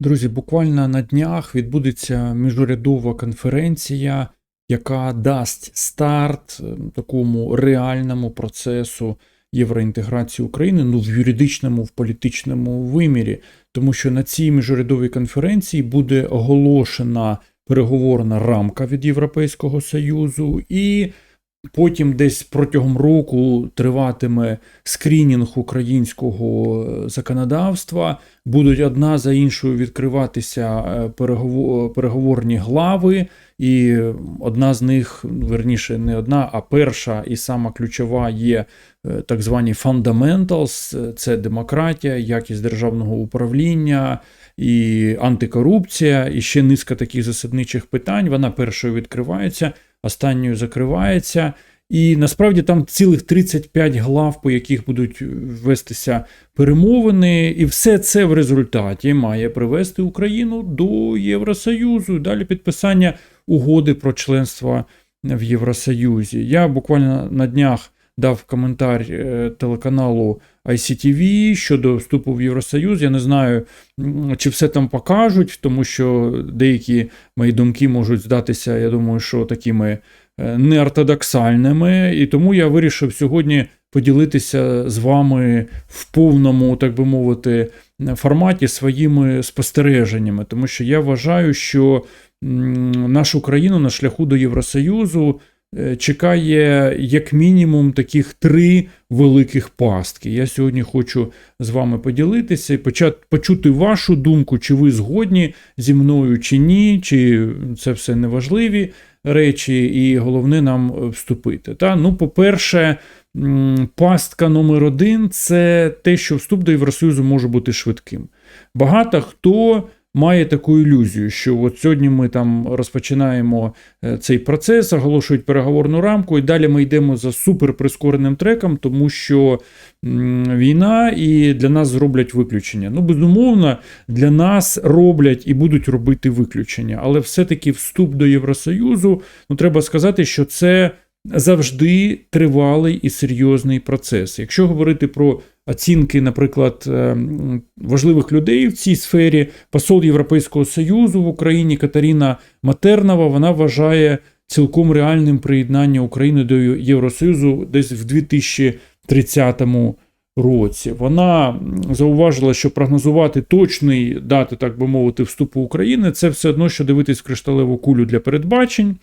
Друзі, буквально на днях відбудеться міжурядова конференція, яка дасть старт е, такому реальному процесу євроінтеграції України ну, в юридичному, в політичному вимірі. Тому що на цій міжурядовій конференції буде оголошена переговорна рамка від Європейського Союзу, і потім десь протягом року триватиме скрінінг українського е, законодавства. Будуть одна за іншою відкриватися е, переговорні глави, і одна з них, верніше, не одна, а перша і сама ключова є е, так звані Е, це демократія, якість державного управління і антикорупція, і ще низка таких засадничих питань. Вона першою відкривається, останньою закривається. І насправді там цілих 35 глав, по яких будуть вестися перемовини, і все це в результаті має привести Україну до Євросоюзу. Далі підписання угоди про членство в Євросоюзі. Я буквально на днях дав коментар е, телеканалу ICTV щодо вступу в Євросоюз. Я не знаю, чи все там покажуть, тому що деякі мої думки можуть здатися, я думаю, що такими е, неортодоксальними. І тому я вирішив сьогодні поділитися з вами в повному, так би мовити, форматі своїми спостереженнями, тому що я вважаю, що нашу країну на шляху до Євросоюзу чекає як мінімум таких три великих пастки. Я сьогодні хочу з вами поділитися і почати почути вашу думку, чи ви згодні зі мною, чи ні, чи це все неважливі речі, і головне нам е, вступити. Та? Ну, по-перше, пастка номер один це те, що вступ до Євросоюзу може бути швидким. Багато хто має таку ілюзію, що от сьогодні ми там розпочинаємо е, цей процес, оголошують переговорну рамку, і далі ми йдемо за суперприскореним треком, тому що війна і для нас зроблять виключення. Ну, безумовно, для нас роблять і будуть робити виключення, але все-таки вступ до Євросоюзу, ну треба сказати, що це завжди тривалий і серйозний процес. Якщо говорити про оцінки, наприклад, е, важливих людей в цій сфері, посол Європейського Союзу в Україні Катерина Матернова, вона вважає цілком реальним приєднання України до Євросоюзу десь в 2030 році. Вона зауважила, що прогнозувати точний дати, так би мовити, вступу України це все одно, що дивитись кришталеву кулю для передбачень.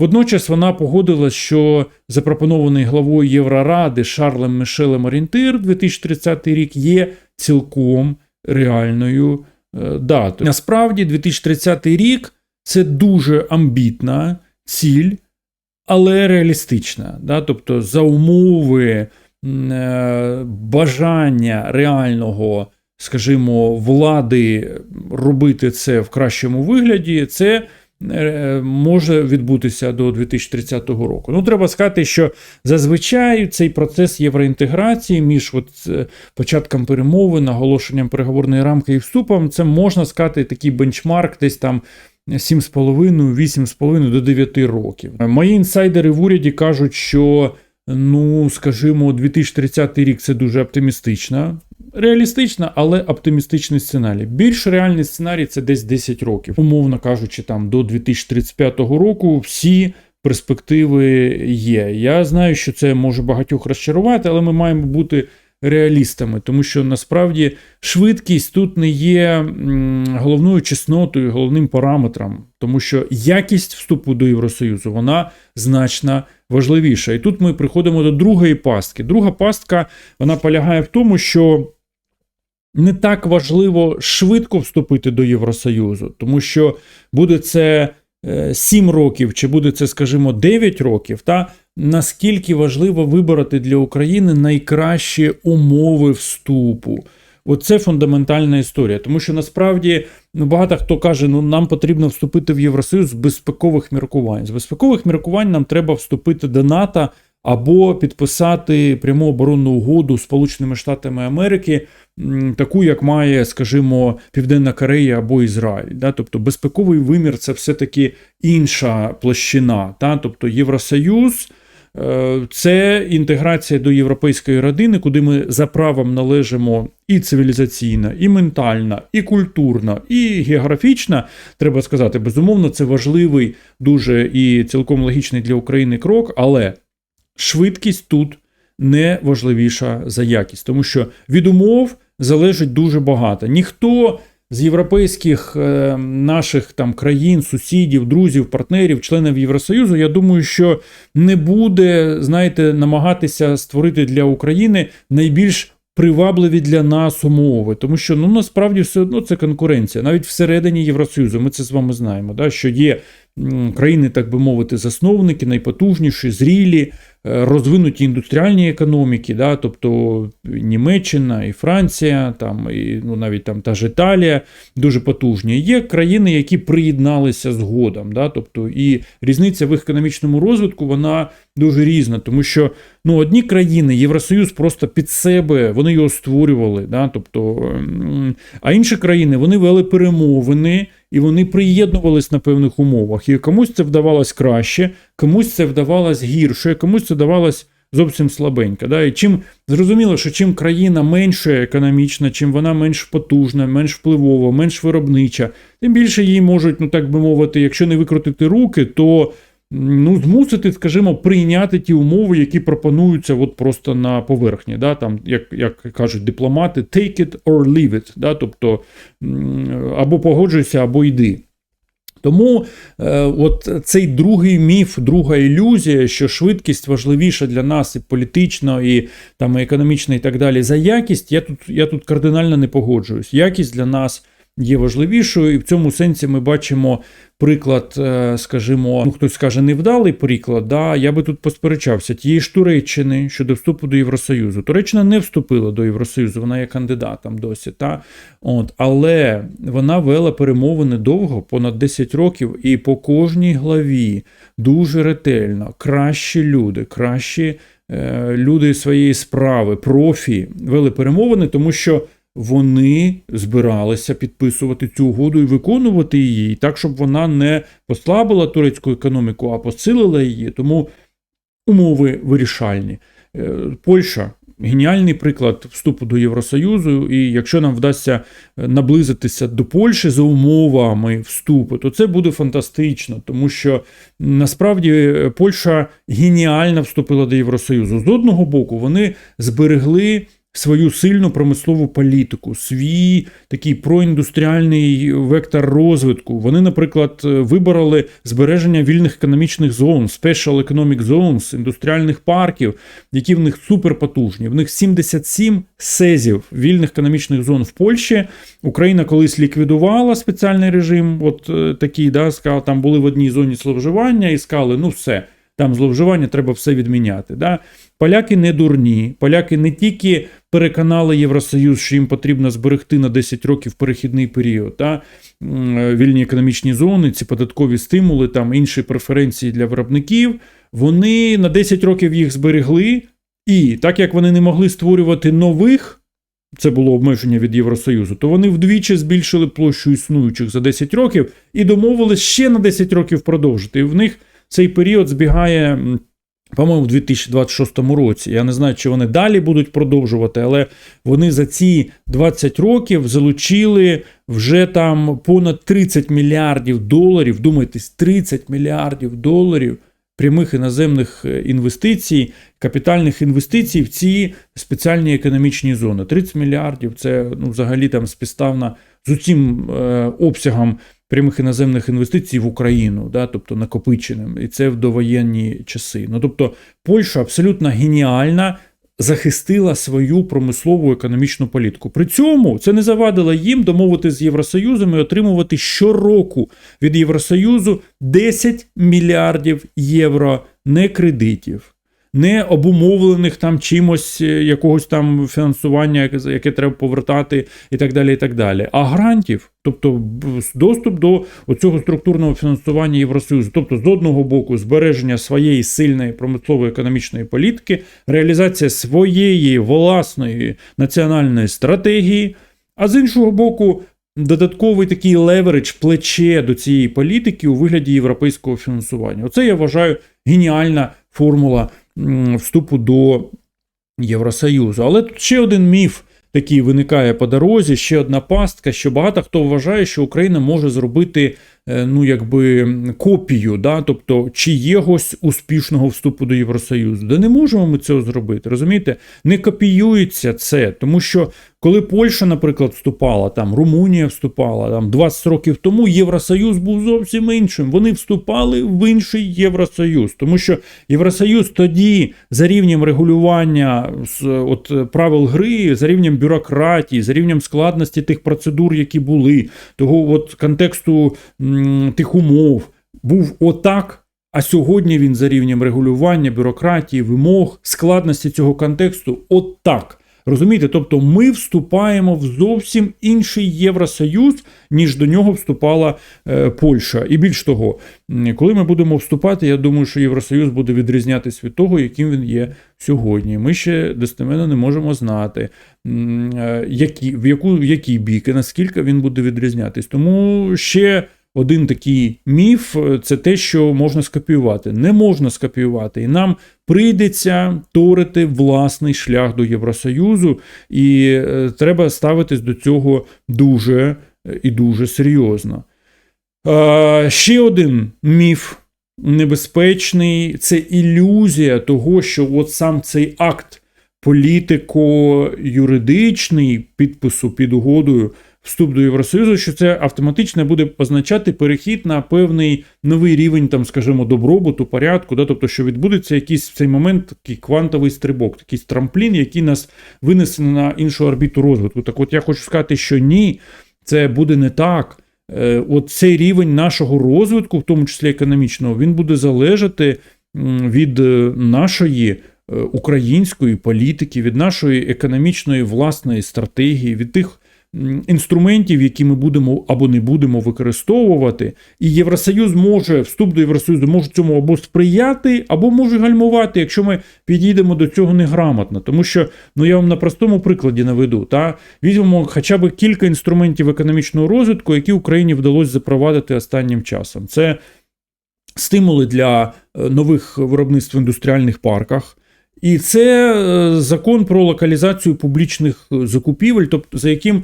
Водночас вона погодилась, що запропонований главою Євроради Шарлем Мишелем орієнтир 2030 рік є цілком реальною е, датою. Насправді, 2030 рік це дуже амбітна ціль, але реалістична. Да? Тобто, за умови е, бажання реального, скажімо, влади робити це в кращому вигляді, це може відбутися до 2030 року. Ну, треба сказати, що зазвичай цей процес євроінтеграції між от, е, початком перемови, наголошенням переговорної рамки і вступом, це можна сказати такий бенчмарк, десь там 7,5, 8,5 до 9 років. Мої інсайдери в уряді кажуть, що. Ну, скажімо, 2030 рік це дуже оптимістична, реалістична, але оптимістичний сценарій. Більш реальний сценарій це десь 10 років. Умовно кажучи, там до 2035 року всі перспективи є. Я знаю, що це може багатьох розчарувати, але ми маємо бути реалістами, тому що насправді швидкість тут не є головною чеснотою, головним параметром, тому що якість вступу до Євросоюзу вона значно важливіша. І тут ми приходимо до другої пастки. Друга пастка вона полягає в тому, що не так важливо швидко вступити до Євросоюзу, тому що буде це е, 7 років, чи буде це, скажімо, 9 років, та наскільки важливо вибороти для України найкращі умови вступу. Оце фундаментальна історія, тому що насправді ну, багато хто каже, ну нам потрібно вступити в Євросоюз з безпекових міркувань. З безпекових міркувань нам треба вступити до НАТО або підписати пряму оборонну угоду з Сполученими Штатами Америки, таку, як має, скажімо, Південна Корея або Ізраїль. Да? Тобто безпековий вимір це все-таки інша площина. Та? Тобто Євросоюз е, це інтеграція до європейської родини, куди ми за правом належимо і цивілізаційна, і ментальна, і культурна, і географічна. Треба сказати, безумовно, це важливий, дуже і цілком логічний для України крок, але швидкість тут не важливіша за якість, тому що від умов залежить дуже багато. Ніхто з європейських е, наших там країн, сусідів, друзів, партнерів, членів Євросоюзу, я думаю, що не буде, знаєте, намагатися створити для України найбільш привабливі для нас умови, тому що ну насправді все одно це конкуренція, навіть всередині Євросоюзу. Ми це з вами знаємо. Да, що є країни, так би мовити, засновники, найпотужніші, зрілі, е, розвинуті індустріальні економіки, да, тобто Німеччина і Франція, там і ну навіть там та ж Італія дуже потужні. Є країни, які приєдналися згодом. Да, тобто і різниця в їх економічному розвитку вона дуже різна, тому що ну одні країни Євросоюз просто під себе вони його створювали. Да, тобто, а інші країни вони вели перемовини. І вони приєднувались на певних умовах. І комусь це вдавалось краще, комусь це вдавалось гірше, комусь це давалось зовсім слабенько. Да? І чим зрозуміло, що чим країна менше економічна, чим вона менш потужна, менш впливова, менш виробнича, тим більше їй можуть, ну так би мовити, якщо не викрутити руки, то ну, змусити, скажімо, прийняти ті умови, які пропонуються от просто на поверхні. Да? Там, як, як кажуть дипломати, take it or leave it. Да? Тобто або погоджуйся, або йди. Тому е, от цей другий міф, друга ілюзія, що швидкість важливіша для нас і політично, і там і економічно, і так далі. За якість я тут, я тут кардинально не погоджуюсь. Якість для нас є важливішою, і в цьому сенсі ми бачимо приклад, е, скажімо, ну хтось скаже невдалий приклад. Да, Я би тут посперечався тієї ж Туреччини щодо вступу до Євросоюзу. Туреччина не вступила до Євросоюзу, вона є кандидатом досі. Та? От, Але вона вела перемовини довго, понад 10 років, і по кожній главі дуже ретельно, кращі люди, кращі е, люди своєї справи, профі вели перемовини, тому що вони збиралися підписувати цю угоду і виконувати її, так, щоб вона не послабила турецьку економіку, а посилила її. Тому умови вирішальні. Е, Польща. Геніальний приклад вступу до Євросоюзу, і якщо нам вдасться наблизитися до Польщі за умовами вступу, то це буде фантастично, тому що насправді Польща геніально вступила до Євросоюзу. З одного боку, вони зберегли свою сильну промислову політику, свій такий проіндустріальний вектор розвитку. Вони, наприклад, вибороли збереження вільних економічних зон, special economic zones, індустріальних парків, які в них суперпотужні. В них 77 сезів вільних економічних зон в Польщі. Україна колись ліквідувала спеціальний режим. От е, такий, да, там були в одній зоні зловживання і сказали, ну все. Там зловживання треба все відміняти. Да? Поляки не дурні. Поляки не тільки переконали Євросоюз, що їм потрібно зберегти на 10 років перехідний період, да? вільні економічні зони, ці податкові стимули, там інші преференції для виробників. Вони на 10 років їх зберегли, і так як вони не могли створювати нових. Це було обмеження від Євросоюзу, то вони вдвічі збільшили площу існуючих за 10 років і домовились ще на 10 років продовжити. І в них цей період збігає, по-моєму, в 2026 році. Я не знаю, чи вони далі будуть продовжувати, але вони за ці 20 rokів залучили вже там понад 30 мільярдів доларів. Думайтесь, 30 мільярдів доларів. Прямих іноземних інвестицій, капітальних інвестицій в ці спеціальні економічні зони. 30 мільярдів це ну, взагалі там співставна з усім е, обсягом прямих іноземних інвестицій в Україну, да, тобто накопиченим, і це в довоєнні часи. Ну тобто, Польща абсолютно геніальна. Захистила свою промислову економічну політику. При цьому це не завадило їм домовити з Євросоюзом і отримувати щороку від Євросоюзу 10 мільярдів євро не кредитів, не обумовлених там чимось, е, якогось там фінансування, яке треба повертати, і так далі, і так далі, а грантів, тобто доступ до цього структурного фінансування Євросоюзу, тобто з одного боку збереження своєї сильної промислової економічної політики, реалізація своєї власної національної стратегії, а з іншого боку. Додатковий такий леверидж, плече до цієї політики у вигляді європейського фінансування. Оце я вважаю геніальна формула вступу до Євросоюзу. Але тут ще один міф. Такий виникає по дорозі, ще одна пастка, що багато хто вважає, що Україна може зробити ну, якби копію, да? тобто чиєгось успішного вступу до Євросоюзу. Да не можемо ми цього зробити. Розумієте? Не копіюється це, тому що коли Польща, наприклад, вступала, там Румунія вступала там 20 років тому, Євросоюз був зовсім іншим. Вони вступали в інший Євросоюз, тому що Євросоюз тоді за рівнем регулювання от, правил гри, за рівнем бюрократії, за рівнем складності тих процедур, які були, того от контексту тих умов, був отак. А сьогодні він за рівнем регулювання, бюрократії, вимог, складності цього контексту отак. Розумієте, тобто ми вступаємо в зовсім інший Євросоюз, ніж до нього вступала е, Польща. І більш того, коли ми будемо вступати, я думаю, що Євросоюз буде відрізнятися від того, яким він є сьогодні. Ми ще достеменно не можемо знати, е, які, в, яку, в який бік і наскільки він буде відрізнятись. Тому ще. Один такий міф е, це те, що можна скопіювати. Не можна скопіювати, і нам прийдеться торити власний шлях до Євросоюзу, і е, треба ставитись до цього дуже е, і дуже серйозно. Ще один міф небезпечний це ілюзія того, що от сам цей акт політико-юридичний підпису під угодою вступ до Євросоюзу, що це автоматично буде означати перехід на певний новий рівень, там, скажімо, добробуту, порядку, да, тобто, що відбудеться якийсь в цей момент такий квантовий стрибок, такий трамплін, який нас винесе на іншу орбіту розвитку. Так от я хочу сказати, що ні, це буде не так. Е, От цей рівень нашого розвитку, в тому числі економічного, він буде залежати від е, нашої е, української політики, від нашої економічної власної стратегії, від тих інструментів, які ми будемо або не будемо використовувати. І Євросоюз може, вступ до Євросоюзу може цьому або сприяти, або може гальмувати, якщо ми підійдемо до цього неграмотно. Тому що, ну я вам на простому прикладі наведу, та візьмемо хоча б кілька інструментів економічного розвитку, які Україні вдалося запровадити останнім часом. Це стимули для е, нових виробництв в індустріальних парках. І це е, закон про локалізацію публічних е, закупівель, тобто за яким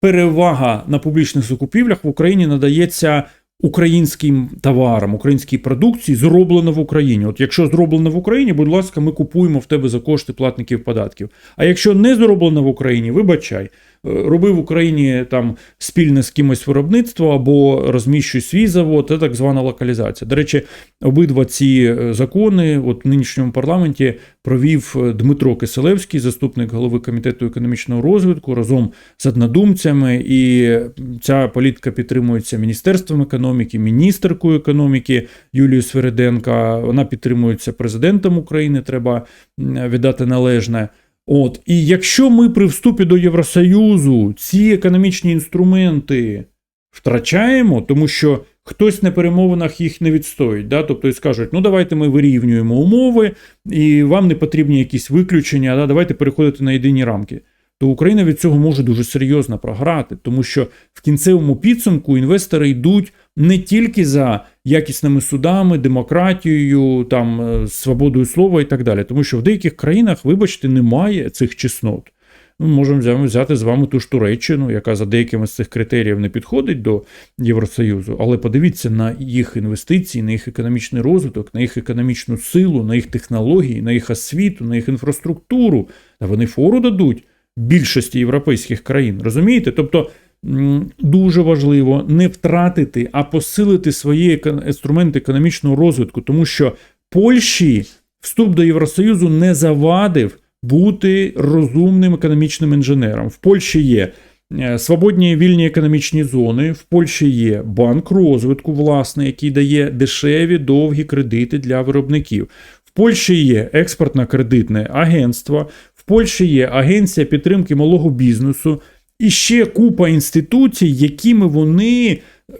перевага на публічних закупівлях в Україні надається українським товарам, українській продукції, зроблено в Україні. От якщо зроблено в Україні, будь ласка, ми купуємо в тебе за кошти платників податків. А якщо не зроблено в Україні, вибачай. Е, Роби в Україні там спільне з кимось виробництво або розміщуй свій завод, це так звана локалізація. До речі, обидва ці е, закони от в нинішньому парламенті провів е, Дмитро Киселевський, заступник голови комітету економічного розвитку, разом з однодумцями. І ця політика підтримується Міністерством економіки, міністеркою економіки Юлією Свериденка. Вона підтримується президентом України. Треба віддати належне. От, і якщо ми при вступі до Євросоюзу ці економічні інструменти втрачаємо, тому що хтось на перемовинах їх не відстоїть, да? тобто і скажуть, ну давайте ми вирівнюємо умови, і вам не потрібні якісь виключення, да? давайте переходити на єдині рамки. То Україна від цього може дуже серйозно програти, тому що в кінцевому підсумку інвестори йдуть не тільки за якісними судами, демократією, там е, свободою слова і так далі. Тому що в деяких країнах, вибачте, немає цих чеснот. Ми можемо взяти- з вами ту ж Туреччину, яка за деякими з цих критеріїв не підходить до Євросоюзу, але подивіться на їх інвестиції, на їх економічний розвиток, на їх економічну силу, на їх технології, на їх освіту, на їх інфраструктуру. Та вони фору дадуть більшості європейських країн. Розумієте? Тобто дуже важливо не втратити, а посилити свої інструменти економічного розвитку, тому що Польщі вступ до Євросоюзу не завадив бути розумним економічним інженером. В Польщі є е, свободні вільні економічні зони, в Польщі є банк розвитку, власне, який дає дешеві довгі кредити для виробників. В Польщі є експортно-кредитне агентство, Польщі є агенція підтримки малого бізнесу і ще купа інституцій, якими вони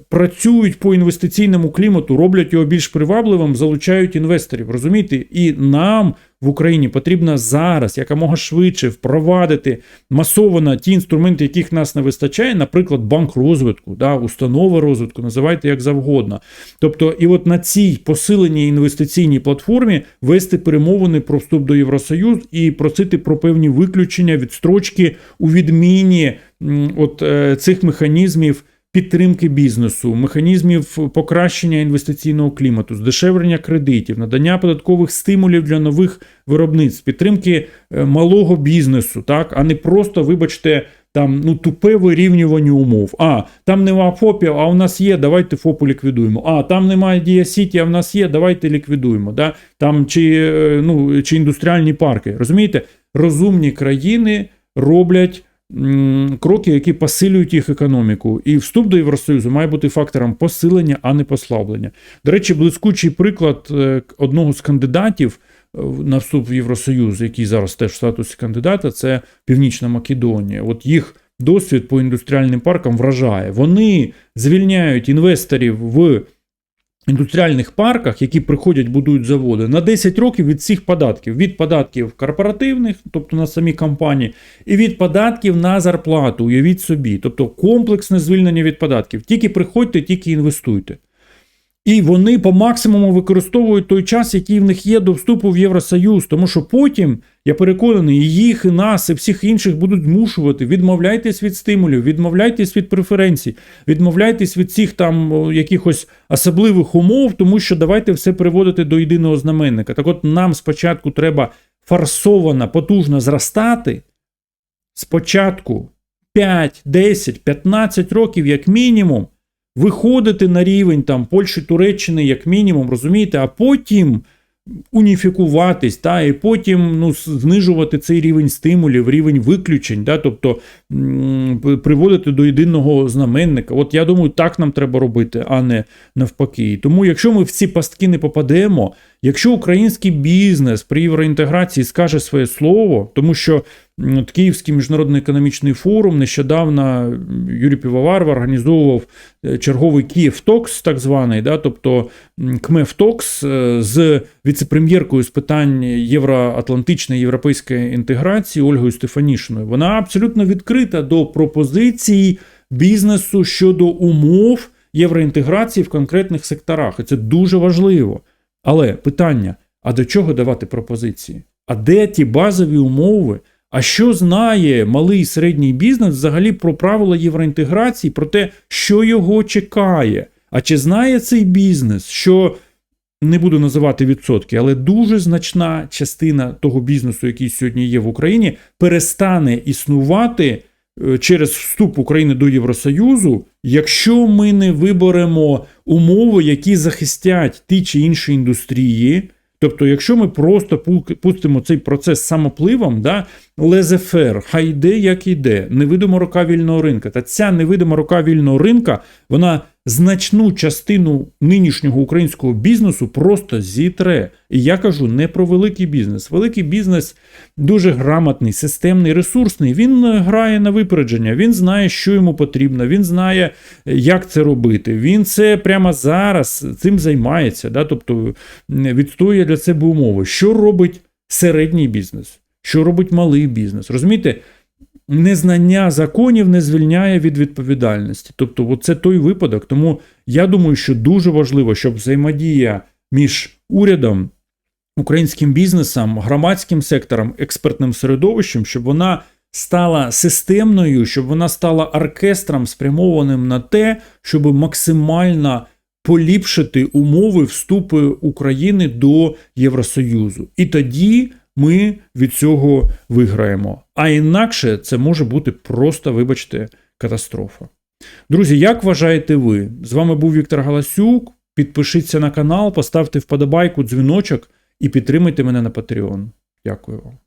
працюють по інвестиційному клімату, роблять його більш привабливим, залучають інвесторів. Розумієте? І нам в Україні потрібно зараз якомога швидше впровадити масово ті інструменти, яких нас не вистачає, наприклад, банк розвитку, да, установа розвитку, називайте як завгодно. Тобто, і от на цій посиленій інвестиційній платформі вести перемовини про вступ до Євросоюз і просити про певні виключення, відстрочки у відміні от е, цих механізмів. Підтримки бізнесу, механізмів покращення інвестиційного клімату, здешевлення кредитів, надання податкових стимулів для нових виробництв, підтримки е, малого бізнесу, так, а не просто, вибачте, там ну тупе вирівнювання умов. А там нема ФОПів, а у нас є, давайте ФОПу ліквідуємо. А там немає Дія Сіті, а в нас є, давайте ліквідуємо. Да? Там чи, е, ну, чи індустріальні парки. Розумієте, розумні країни роблять. Кроки, які посилюють їх економіку, і вступ до Євросоюзу має бути фактором посилення, а не послаблення. До речі, блискучий приклад е, одного з кандидатів е, на вступ в Євросоюз, який зараз теж в статусі кандидата, це Північна Македонія. От їх досвід по індустріальним паркам вражає. Вони звільняють інвесторів в індустріальних парках, які приходять, будують заводи, на 10 років від всіх податків: від податків корпоративних, тобто на самі компанії, і від податків на зарплату. Уявіть собі, тобто комплексне звільнення від податків. Тільки приходьте, тільки інвестуйте. І вони по максимуму використовують той час, який в них є до вступу в Євросоюз. Тому що потім, я переконаний, і їх, і нас, і всіх інших будуть змушувати. Відмовляйтесь від стимулів, відмовляйтесь від преференцій, відмовляйтесь від цих там якихось особливих умов, тому що давайте все переводити до єдиного знаменника. Так от нам спочатку треба форсовано, потужно зростати. Спочатку 5, 10, 15 років, як мінімум виходити на рівень там Польщі, Туреччини, як мінімум, розумієте, а потім уніфікуватись, та, і потім ну, знижувати цей рівень стимулів, рівень виключень, да, тобто приводити до єдиного знаменника. От я думаю, так нам треба робити, а не навпаки. Тому, якщо ми в ці пастки не попадемо, якщо український бізнес при євроінтеграції скаже своє слово, тому що от Київський міжнародний економічний форум нещодавно Юрій Півоваров організовував е, черговий Київ Токс, так званий, да, тобто м, КМЕФ Токс е, з віцепрем'єркою з питань євроатлантичної європейської інтеграції Ольгою Стефанішиною. Вона абсолютно відкрита до пропозицій бізнесу щодо умов євроінтеграції в конкретних секторах. І це дуже важливо. Але питання: а до чого давати пропозиції? А де ті базові умови? А що знає малий і середній бізнес взагалі про правила євроінтеграції, про те, що його чекає? А чи знає цей бізнес, що не буду називати відсотки, але дуже значна частина того бізнесу, який сьогодні є в Україні, перестане існувати е, через вступ України до Євросоюзу, якщо ми не виберемо умови, які захистять ті чи інші індустрії. Тобто, якщо ми просто пу- пустимо цей процес самопливом, да, лезефер, хай йде, як йде, невидима рука вільного ринка. Та ця невидима рука вільного ринка, вона значну частину нинішнього українського бізнесу просто зітре. І я кажу не про великий бізнес. Великий бізнес дуже грамотний, системний, ресурсний. Він е, грає на випередження, він знає, що йому потрібно, він знає, е, як це робити. Він це прямо зараз цим займається, да? тобто відстоює для себе умови. Що робить середній бізнес? Що робить малий бізнес? Розумієте? Незнання законів не звільняє від відповідальності. Тобто, це той випадок. Тому я думаю, що дуже важливо, щоб взаємодія між урядом, українським бізнесом, громадським сектором, експертним середовищем, щоб вона стала системною, щоб вона стала оркестром, спрямованим на те, щоб максимально поліпшити умови вступу України до Євросоюзу. І тоді ми від цього виграємо. А інакше це може бути просто, вибачте, катастрофа. Друзі, як вважаєте ви? З вами був Віктор Галасюк. Підпишіться на канал, поставте вподобайку, дзвіночок і підтримайте мене на Patreon. Дякую вам.